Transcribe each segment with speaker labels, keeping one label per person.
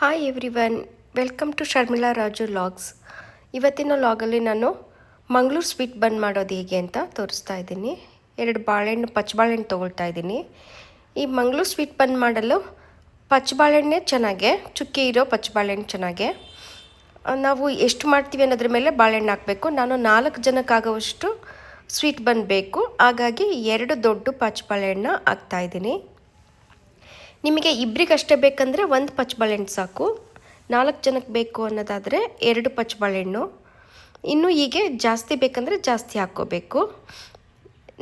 Speaker 1: Hi everyone welcome to Sharmila Raju logs ಇವತ್ತಿನ ಲಾಗಲ್ಲಿ ನಾನು ಮಂಗಳೂರು ಸ್ವೀಟ್ ಬನ್ ಮಾಡೋದು ಹೇಗೆ ಅಂತ ತೋರಿಸ್ತಾ ಇದ್ದೀನಿ. ಎರಡು ಬಾಳೆಹಣ್ಣು ಪಚ್ಚಬಾಳೆಹಣ್ಣು ತೊಗೊಳ್ತಾ ಇದ್ದೀನಿ. ಈ ಮಂಗಳೂರು ಸ್ವೀಟ್ ಬನ್ ಮಾಡಲು ಪಚ್ಚ ಬಾಳೆಹಣ್ಣೆ ಚೆನ್ನಾಗೆ, ಚುಕ್ಕಿ ಇರೋ ಪಚ್ಚಬಾಳೆಹಣ್ಣು ಚೆನ್ನಾಗೆ. ನಾವು ಎಷ್ಟು ಮಾಡ್ತೀವಿ ಅನ್ನೋದ್ರ ಮೇಲೆ ಬಾಳೆಹಣ್ಣು ಹಾಕಬೇಕು. ನಾನು ನಾಲ್ಕು ಜನಕ್ಕಾಗುವಷ್ಟು ಸ್ವೀಟ್ ಬನ್ ಬೇಕು. ಹಾಗಾಗಿ ಎರಡು ದೊಡ್ಡ ಪಚ್ಚಬಾಳೆಹಣ್ಣು ಹಾಕ್ತಾಯಿದ್ದೀನಿ ನಿಮಗೆ ಇಬ್ಬರಿಗಷ್ಟೇ ಬೇಕಂದರೆ ಒಂದು ಪಚ್ಚಬಾಳೆಹಣ್ಣು ಸಾಕು. ನಾಲ್ಕು ಜನಕ್ಕೆ ಬೇಕು ಅನ್ನೋದಾದರೆ ಎರಡು ಪಚ್ಚಬಾಳೆಹಣ್ಣು ಇನ್ನು ಹೀಗೆ ಜಾಸ್ತಿ ಬೇಕಂದರೆ ಜಾಸ್ತಿ ಹಾಕ್ಕೋಬೇಕು.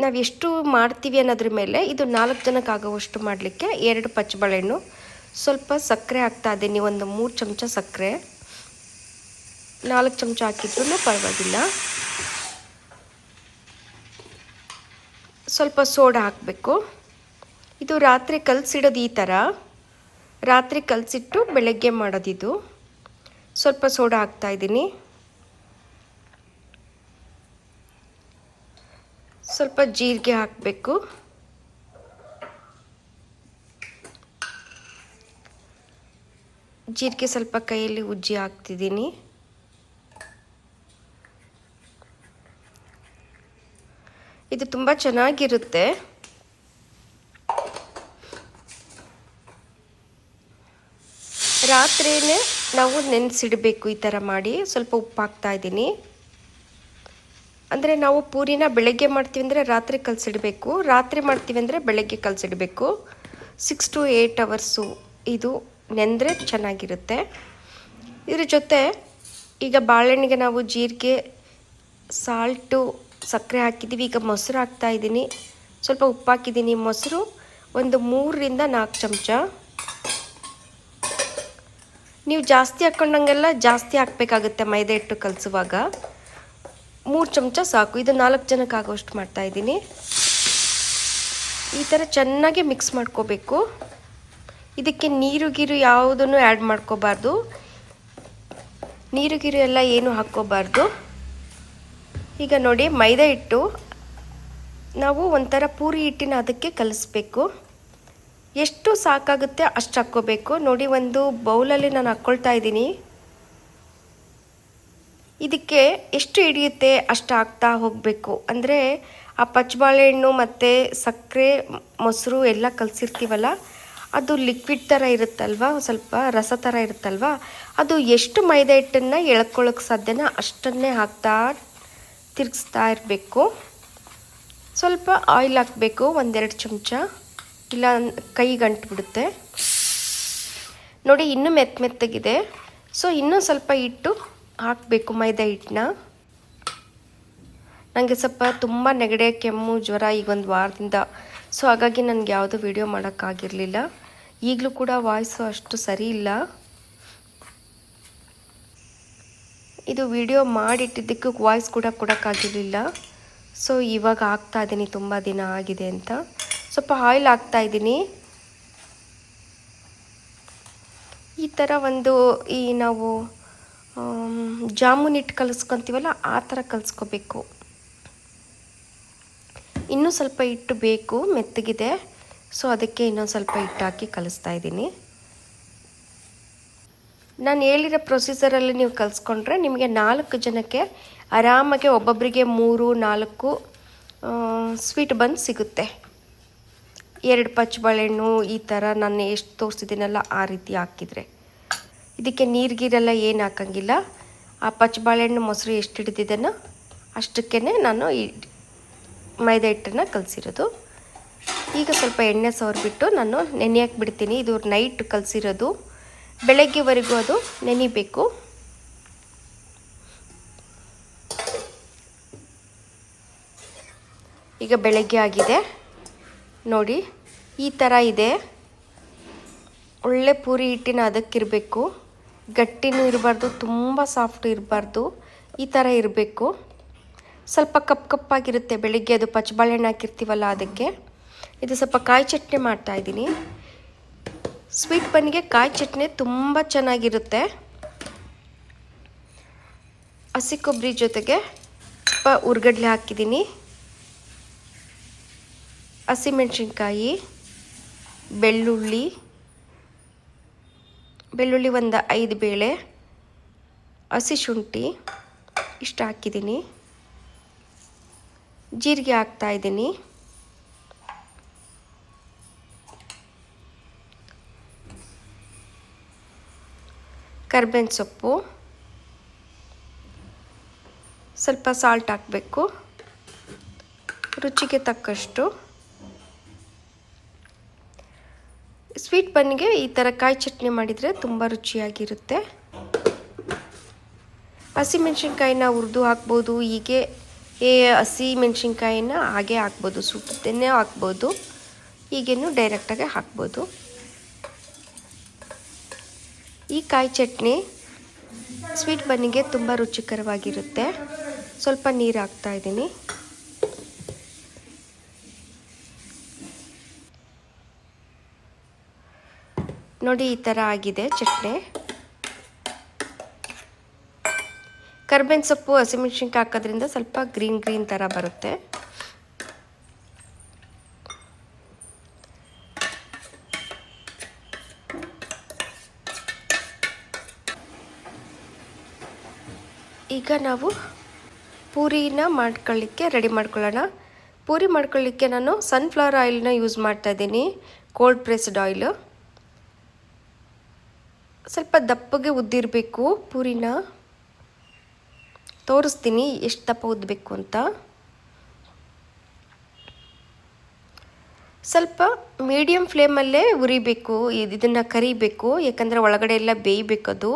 Speaker 1: ನಾವು ಎಷ್ಟು ಮಾಡ್ತೀವಿ ಅನ್ನೋದ್ರ ಮೇಲೆ ಇದು ನಾಲ್ಕು ಜನಕ್ಕೆ ಆಗೋವಷ್ಟು ಮಾಡಲಿಕ್ಕೆ ಎರಡು ಪಚ್ಚಬಾಳೆಹಣ್ಣು ಸ್ವಲ್ಪ ಸಕ್ಕರೆ ಹಾಕ್ತಾ ಇದ್ದೀನಿ ಒಂದು ಮೂರು ಚಮಚ ಸಕ್ಕರೆ. ನಾಲ್ಕು ಚಮಚ ಹಾಕಿದ್ರೂ ಪರವಾಗಿಲ್ಲ. ಸ್ವಲ್ಪ ಸೋಡಾ ಹಾಕಬೇಕು. ಇದು ರಾತ್ರಿ ಕಲಸಿಡೋದು ಈ ಥರ ರಾತ್ರಿ ಕಲಸಿಟ್ಟು ಬೆಳಗ್ಗೆ ಮಾಡೋದಿದು. ಸ್ವಲ್ಪ ಸೋಡಾ ಹಾಕ್ತಾ ಇದ್ದೀನಿ. ಸ್ವಲ್ಪ ಜೀರಿಗೆ ಹಾಕಬೇಕು. ಜೀರಿಗೆ ಸ್ವಲ್ಪ ಕೈಯಲ್ಲಿ ಉಜ್ಜಿ ಹಾಕ್ತಿದ್ದೀನಿ. ಇದು ತುಂಬ ಚೆನ್ನಾಗಿರುತ್ತೆ. ರಾತ್ರಿಯೇ ನಾವು ನೆನೆಸಿಡಬೇಕು ಈ ಥರ ಮಾಡಿ ಸ್ವಲ್ಪ ಉಪ್ಪು ಹಾಕ್ತಾ ಇದ್ದೀನಿ. ಅಂದರೆ ನಾವು ಪೂರಿನ ಬೆಳಗ್ಗೆ ಮಾಡ್ತೀವಿ ಅಂದರೆ ರಾತ್ರಿ ಕಲಸಿಡಬೇಕು. ರಾತ್ರಿ ಮಾಡ್ತೀವಿ ಅಂದರೆ ಬೆಳಗ್ಗೆ ಕಲಸಿಡಬೇಕು. ಸಿಕ್ಸ್ ಟು ಏಯ್ಟ್ ಅವರ್ಸು ಇದು ನೆಂದರೆ ಚೆನ್ನಾಗಿರುತ್ತೆ. ಇದ್ರ ಜೊತೆ ಈಗ ಬಾಳೆಹಣ್ಣಿಗೆ ನಾವು ಜೀರಿಗೆ ಸಾಲ್ಟು ಸಕ್ಕರೆ ಹಾಕಿದ್ದೀವಿ. ಈಗ ಮೊಸರು ಹಾಕ್ತಾ ಇದ್ದೀನಿ. ಸ್ವಲ್ಪ ಉಪ್ಪು ಹಾಕಿದ್ದೀನಿ ಮೊಸರು ಒಂದು ಮೂರರಿಂದ ನಾಲ್ಕು ಚಮಚ. ನೀವು ಜಾಸ್ತಿ ಹಾಕ್ಕೊಂಡಂಗೆಲ್ಲ ಜಾಸ್ತಿ ಹಾಕಬೇಕಾಗುತ್ತೆ ಮೈದಾ ಹಿಟ್ಟು ಕಲಸುವಾಗ. ಮೂರು ಚಮಚ ಸಾಕು. ಇದು ನಾಲ್ಕು ಜನಕ್ಕೆ ಆಗೋಷ್ಟು ಮಾಡ್ತಾಯಿದ್ದೀನಿ ಈ ಥರ ಚೆನ್ನಾಗಿ ಮಿಕ್ಸ್ ಮಾಡ್ಕೋಬೇಕು. ಇದಕ್ಕೆ ನೀರು, ಗೀರು ಯಾವುದನ್ನು ಆ್ಯಡ್ ಮಾಡ್ಕೋಬಾರ್ದು. ನೀರು, ಗೀರು ಎಲ್ಲ ಏನು ಹಾಕ್ಕೋಬಾರ್ದು. ಈಗ ನೋಡಿ ಮೈದಾ ಹಿಟ್ಟು. ನಾವು ಒಂಥರ ಪೂರಿ ಹಿಟ್ಟಿನ ಅದಕ್ಕೆ ಕಲಿಸ್ಬೇಕು. ಎಷ್ಟು ಸಾಕಾಗುತ್ತೆ ಅಷ್ಟು ಹಾಕ್ಕೋಬೇಕು. ನೋಡಿ ಒಂದು ಬೌಲಲ್ಲಿ ನಾನು ಹಾಕ್ಕೊಳ್ತಾ ಇದ್ದೀನಿ. ಇದಕ್ಕೆ ಎಷ್ಟು ಹಿಡಿಯುತ್ತೆ ಅಷ್ಟು ಹಾಕ್ತಾ ಹೋಗಬೇಕು. ಅಂದರೆ ಆ ಪಚ್ಚಬಾಳೆಹಣ್ಣು ಮತ್ತು ಸಕ್ಕರೆ, ಮೊಸರು ಎಲ್ಲ ಕಲಸಿರ್ತೀವಲ್ಲ, ಅದು ಲಿಕ್ವಿಡ್ ಥರ ಇರುತ್ತಲ್ವ? ಸ್ವಲ್ಪ ರಸ ಥರ ಇರುತ್ತಲ್ವ? ಅದು ಎಷ್ಟು ಮೈದಾ ಹಿಟ್ಟನ್ನು ಎಳ್ಕೊಳ್ಳೋಕೆ ಸಾಧ್ಯನ ಅಷ್ಟನ್ನೇ ಹಾಕ್ತಾ ತಿರುಗಿಸ್ತಾ ಇರಬೇಕು. ಸ್ವಲ್ಪ ಆಯಿಲ್ ಹಾಕಬೇಕು, ಒಂದೆರಡು ಚಮಚ. ಇಲ್ಲ ಕೈ ಗಂಟು ಬಿಡುತ್ತೆ ನೋಡಿ ಇನ್ನೂ ಮೆತ್ತ ಮೆತ್ತಗಿದೆ. ಸೊ ಇನ್ನೂ ಸ್ವಲ್ಪ ಹಿಟ್ಟು ಹಾಕಬೇಕು ಮೈದಾ ಹಿಟ್ಟನ್ನ. ನನಗೆ ಸ್ವಲ್ಪ ತುಂಬ ನೆಗಡೆ, ಕೆಮ್ಮು, ಜ್ವರ ಈಗ ಒಂದು ವಾರದಿಂದ. ಸೊ ಹಾಗಾಗಿ ನನಗೆ ಯಾವುದೂ ವಿಡಿಯೋ ಮಾಡೋಕ್ಕಾಗಿರಲಿಲ್ಲ. ಈಗಲೂ ಕೂಡ ವಾಯ್ಸು ಅಷ್ಟು ಸರಿ ಇಲ್ಲ. ಇದು ವಿಡಿಯೋ ಮಾಡಿಟ್ಟಿದ್ದಕ್ಕೂ ವಾಯ್ಸ್ ಕೂಡ ಕೊಡೋಕ್ಕಾಗಿರಲಿಲ್ಲ. ಸೊ ಇವಾಗ ಹಾಕ್ತಾ ಇದ್ದೀನಿ, ತುಂಬ ದಿನ ಆಗಿದೆ ಅಂತ. ಸ್ವಲ್ಪ ಆಯಿಲ್ ಹಾಕ್ತಾ ಇದ್ದೀನಿ. ಈ ಥರ ಒಂದು ಈ ನಾವು ಜಾಮೂನ್ ಇಟ್ಟು ಕಲಿಸ್ಕೊತೀವಲ್ಲ, ಆ ಥರ ಕಲಿಸ್ಕೋಬೇಕು. ಇನ್ನೂ ಸ್ವಲ್ಪ ಹಿಟ್ಟು ಬೇಕು, ಮೆತ್ತಗಿದೆ. ಸೊ ಅದಕ್ಕೆ ಇನ್ನೊಂದು ಸ್ವಲ್ಪ ಹಿಟ್ಟು ಹಾಕಿ ಕಲಿಸ್ತಾ ಇದ್ದೀನಿ. ನಾನು ಹೇಳಿರೋ ಪ್ರೊಸೀಜರಲ್ಲಿ ನೀವು ಕಲಿಸ್ಕೊಂಡ್ರೆ ನಿಮಗೆ ನಾಲ್ಕು ಜನಕ್ಕೆ ಆರಾಮಾಗಿ ಒಬ್ಬೊಬ್ಬರಿಗೆ ಮೂರು, ನಾಲ್ಕು ಸ್ವೀಟ್ ಬಂದು ಸಿಗುತ್ತೆ. ಎರಡು ಪಚ್ಚ ಬಾಳೆಹಣ್ಣು ಈ ಥರ ನಾನು ಎಷ್ಟು ತೋರಿಸಿದ್ದೀನಲ್ಲ ಆ ರೀತಿ ಹಾಕಿದರೆ. ಇದಕ್ಕೆ ನೀರ್ಗೀರೆಲ್ಲ ಏನು ಹಾಕಂಗಿಲ್ಲ. ಆ ಪಚ್ಚ ಬಾಳೆಹಣ್ಣು ಮೊಸರು ಎಷ್ಟು ಹಿಡಿದಿದ್ದೇನೋ ಅಷ್ಟಕ್ಕೇ ನಾನು ಈ ಮೈದಾ ಹಿಟ್ಟನ್ನು ಕಲಸಿರೋದು. ಈಗ ಸ್ವಲ್ಪ ಎಣ್ಣೆ ಸವರ್ಬಿಟ್ಟು ನಾನು ನೆನೆಯಕ್ಕೆ ಬಿಡ್ತೀನಿ. ಇದು ನೈಟ್ ಕಲಸಿರೋದು. ಬೆಳಗ್ಗೆವರೆಗೂ ಅದು ನೆನಿಬೇಕು. ಈಗ ಬೆಳಗ್ಗೆ ಆಗಿದೆ. ನೋಡಿ. ಈ ಥರ ಇದೆ. ಒಳ್ಳೆ ಪೂರಿ ಹಿಟ್ಟಿನ ಅದಕ್ಕಿರಬೇಕು. ಗಟ್ಟಿನೂ ಇರಬಾರ್ದು, ತುಂಬ ಸಾಫ್ಟ್ ಇರಬಾರ್ದು. ಈ ಥರ ಇರಬೇಕು. ಸ್ವಲ್ಪ ಕಪ್ ಕಪ್ಪಾಗಿರುತ್ತೆ ಬೆಳಿಗ್ಗೆ, ಅದು ಪಚ್ಚಬಾಳೆಹಣ್ಣು ಹಾಕಿರ್ತೀವಲ್ಲ ಅದಕ್ಕೆ. ಇದು ಸ್ವಲ್ಪ ಕಾಯಿ ಚಟ್ನಿ ಮಾಡ್ತಾಯಿದ್ದೀನಿ ಸ್ವೀಟ್ ಬನ್ನಿಗೆ ಕಾಯಿ ಚಟ್ನಿ ತುಂಬ ಚೆನ್ನಾಗಿರುತ್ತೆ. ಹಸಿ ಕೊಬ್ಬರಿ ಜೊತೆಗೆ ಸ್ವಲ್ಪ ಉರ್ಗಡ್ಲೆ ಹಾಕಿದ್ದೀನಿ. ಹಸಿಮೆಣಸಿನ್ಕಾಯಿ ಬೆಳ್ಳುಳ್ಳಿ. ಬೆಳ್ಳುಳ್ಳಿ ಒಂದು ಐದು ಬೇಳೆ. ಹಸಿ ಶುಂಠಿ. ಇಷ್ಟು ಹಾಕಿದ್ದೀನಿ ಜೀರಿಗೆ ಹಾಕ್ತಾ ಇದ್ದೀನಿ. ಕರ್ಬೇವಿನ ಸೊಪ್ಪು. ಸ್ವಲ್ಪ ಸಾಲ್ಟ್ ಹಾಕಬೇಕು. ರುಚಿಗೆ ತಕ್ಕಷ್ಟು. ಸ್ವೀಟ್ ಬನ್ನಿಗೆ ಈ ಥರ ಕಾಯಿ ಚಟ್ನಿ ಮಾಡಿದರೆ ತುಂಬ ರುಚಿಯಾಗಿರುತ್ತೆ. ಹಸಿಮೆಣ್ಸಿನ್ಕಾಯಿನ ಹುರಿದು ಹಾಕ್ಬೋದು, ಹೀಗೆ ಏ, ಹಸಿ ಮೆಣಸಿನ್ಕಾಯಿನ ಹಾಗೆ ಹಾಕ್ಬೋದು ಸುಟ್ಟನ್ನೇ ಹಾಕ್ಬೋದು, ಹೀಗೇನು ಡೈರೆಕ್ಟಾಗಿ ಹಾಕ್ಬೋದು. ಈ ಕಾಯಿ ಚಟ್ನಿ ಸ್ವೀಟ್ ಬನ್ನಿಗೆ ತುಂಬ ರುಚಿಕರವಾಗಿರುತ್ತೆ. ಸ್ವಲ್ಪ ನೀರು ಹಾಕ್ತಾ ಇದ್ದೀನಿ. ನೋಡಿ ಈ ಥರ ಆಗಿದೆ ಚಟ್ನಿ. ಕರ್ಬೇವಿನ ಸೊಪ್ಪು, ಹಸಿಮೆಣ್ಸಿನ್ಕಾಯಿ ಹಾಕೋದ್ರಿಂದ ಸ್ವಲ್ಪ ಗ್ರೀನ್ ಗ್ರೀನ್ ಥರ ಬರುತ್ತೆ. ಈಗ ನಾವು ಪೂರಿನ ಮಾಡ್ಕೊಳ್ಳಿಕ್ಕೆ ರೆಡಿ ಮಾಡ್ಕೊಳ್ಳೋಣ. ಪೂರಿ ಮಾಡ್ಕೊಳ್ಳಿಕ್ಕೆ ನಾನು ಸನ್ಫ್ಲವರ್ ಆಯಿಲ್ನ ಯೂಸ್ ಮಾಡ್ತಾ ಇದ್ದೀನಿ. ಕೋಲ್ಡ್ ಪ್ರೆಸ್ಡ್ ಆಯಿಲು ಸ್ವಲ್ಪ ದಪ್ಪಗೆ ಉದ್ದಿರಬೇಕು ಪೂರಿನ. ತೋರಿಸ್ತೀನಿ ಎಷ್ಟು ದಪ್ಪ ಉದ್ದಬೇಕು ಅಂತ. ಸ್ವಲ್ಪ ಮೀಡಿಯಮ್ ಫ್ಲೇಮಲ್ಲೇ ಉರಿಬೇಕು ಇದನ್ನು ಕರಿಬೇಕು, ಯಾಕಂದರೆ ಒಳಗಡೆ ಎಲ್ಲ ಬೇಯಬೇಕದು.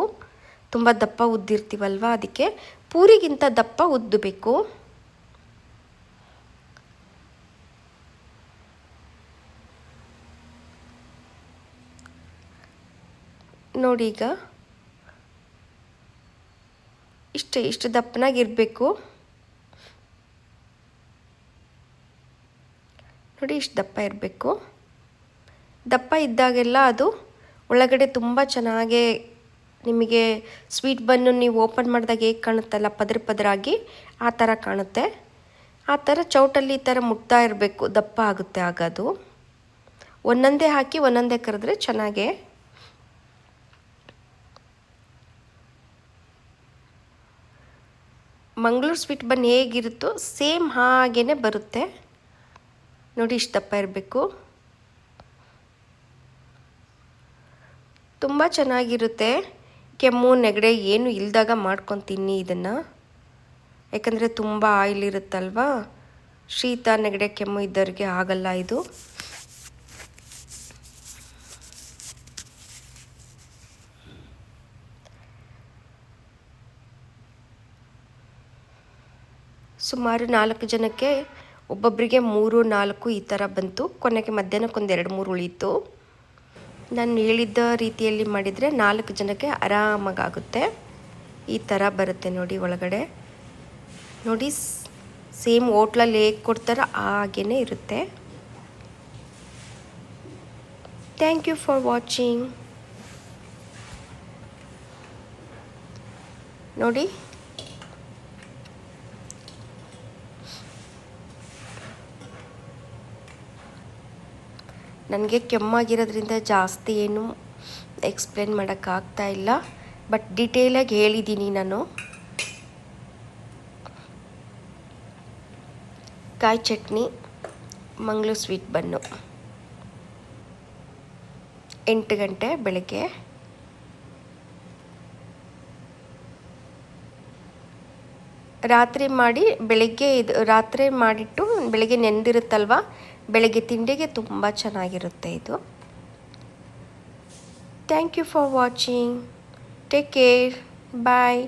Speaker 1: ತುಂಬ ದಪ್ಪ ಉದ್ದಿರ್ತೀವಲ್ವ ಅದಕ್ಕೆ. ಪೂರಿಗಿಂತ ದಪ್ಪ ಉದ್ದಬೇಕು ನೋಡಿ ಈಗ ಇಷ್ಟೇ ಇಷ್ಟು ದಪ್ಪನಾಗಿರಬೇಕು ನೋಡಿ, ಇಷ್ಟು ದಪ್ಪ ಇರಬೇಕು. ದಪ್ಪ ಇದ್ದಾಗೆಲ್ಲ ಅದು ಒಳಗಡೆ ತುಂಬ ಚೆನ್ನಾಗೇ ನಿಮಗೆ ಸ್ವೀಟ್ ಬನ್ನು ನೀವು ಓಪನ್ ಮಾಡಿದಾಗ ಹೇಗೆ ಕಾಣುತ್ತಲ್ಲ, ಪದ್ರ ಪದರಾಗಿ ಆ ಥರ ಕಾಣುತ್ತೆ. ಆ ಥರ ಚೌಟಲ್ಲಿ ಈ ಥರ ಮುಟ್ತಾ ಇರಬೇಕು, ದಪ್ಪ ಆಗುತ್ತೆ ಆಗ ಅದು ಒಂದೊಂದೇ ಹಾಕಿ ಒಂದೊಂದೇ ಕರೆದ್ರೆ ಚೆನ್ನಾಗೇ ಮಂಗಳೂರು ಸ್ವೀಟ್ ಬನ್ ಹೇಗಿರುತ್ತೋ ಸೇಮ್ ಹಾಗೇ ಬರುತ್ತೆ. ನೋಡಿ ಇಷ್ಟು ದಪ್ಪ ಇರಬೇಕು. ತುಂಬ ಚೆನ್ನಾಗಿರುತ್ತೆ. ಕೆಮ್ಮು, ನೆಗಡೆ ಏನು ಇಲ್ದಾಗ ಮಾಡ್ಕೊಂಡು ತಿನ್ನಿ ಇದನ್ನು. ಯಾಕಂದರೆ ತುಂಬ ಆಯಿಲ್ ಇರುತ್ತಲ್ವಾ? ಶೀತ, ನೆಗಡೆ, ಕೆಮ್ಮು ಇದ್ದವ್ರಿಗೆ ಆಗಲ್ಲ ಇದು. ಸುಮಾರು ನಾಲ್ಕು ಜನಕ್ಕೆ ಒಬ್ಬೊಬ್ಬರಿಗೆ ಮೂರು, ನಾಲ್ಕು ಈ ಥರ ಬಂತು. ಕೊನೆಗೆ ಮಧ್ಯಾಹ್ನಕ್ಕೊಂದು ಎರಡು, ಮೂರು ಉಳೀತು ನಾನು ಹೇಳಿದ್ದ ರೀತಿಯಲ್ಲಿ ಮಾಡಿದರೆ ನಾಲ್ಕು ಜನಕ್ಕೆ ಆರಾಮಾಗುತ್ತೆ ಈ ಥರ ಬರುತ್ತೆ ನೋಡಿ ಒಳಗಡೆ. ನೋಡಿ ಸೇಮ್ ಹೋಟ್ಲಲ್ಲಿ ಹೇಗೆ ಕೊಡ್ತಾರೋ ಹಾಗೇ ಇರುತ್ತೆ. Thank you for watching. ನೋಡಿ ನನಗೆ ಕೆಮ್ಮಾಗಿರೋದ್ರಿಂದ ಜಾಸ್ತಿ ಏನು ಎಕ್ಸ್ಪ್ಲೇನ್ ಮಾಡೋಕ್ಕಾಗ್ತಾ ಇಲ್ಲ. ಬಟ್ ಡಿಟೇಲಾಗಿ ಹೇಳಿದ್ದೀನಿ ನಾನು. ಕಾಯಿ ಚಟ್ನಿ, ಮಂಗಳೂರು ಸ್ವೀಟ್ ಬನ್ನು. ಎಂಟು ಗಂಟೆ ಬೆಳಗ್ಗೆ. ರಾತ್ರಿ ಮಾಡಿ, ಬೆಳಗ್ಗೆ ಇದು, ರಾತ್ರಿ ಮಾಡಿಟ್ಟು ಬೆಳಗ್ಗೆ ನೆಂದಿರುತ್ತಲ್ವ? ಬೆಳಗ್ಗೆ ತಿಂಡಿಗೆ ತುಂಬ ಚೆನ್ನಾಗಿರುತ್ತೆ ಇದು. Thank you for watching take care bye